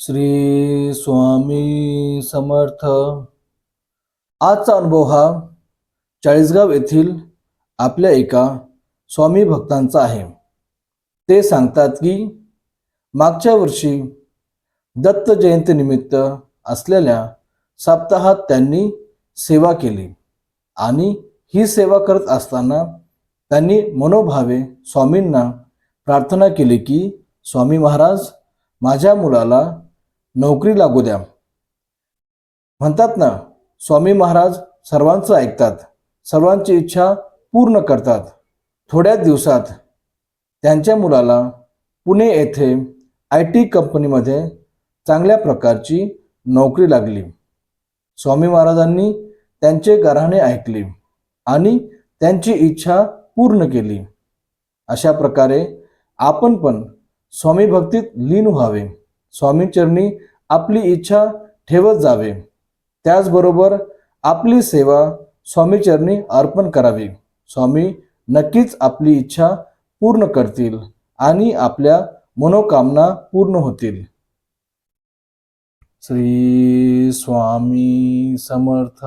श्री स्वामी समर्थ. आजचा अनुभव हा चाळीसगाव येथील आपल्या एका स्वामी भक्तांचा आहे. ते सांगतात की मागच्या वर्षी दत्त जयंतीनिमित्त असलेल्या सप्ताहात त्यांनी सेवा केली आणि ही सेवा करत असताना त्यांनी मनोभावे स्वामींना प्रार्थना केली की स्वामी महाराज माझ्या मुलाला नोकरी लागू द्या. म्हणतात ना स्वामी महाराज सर्वांचं ऐकतात. सर्वांची इच्छा पूर्ण करतात. थोड्या दिवसात त्यांच्या मुलाला पुणे येथे आय टी कंपनीमध्ये चांगल्या प्रकारची नोकरी लागली. स्वामी महाराजांनी त्यांचे गाऱ्हाणे ऐकले आणि त्यांची इच्छा पूर्ण केली. अशा प्रकारे आपण पण स्वामी भक्तीत लीन व्हावे. स्वामीचरणी आपली इच्छा ठेवत जावे. त्याचबरोबर आपली सेवा स्वामीचरणी अर्पण करावी. स्वामी नक्कीच आपली इच्छा पूर्ण करतील आणि आपल्या मनोकामना पूर्ण होतील. श्री स्वामी समर्थ.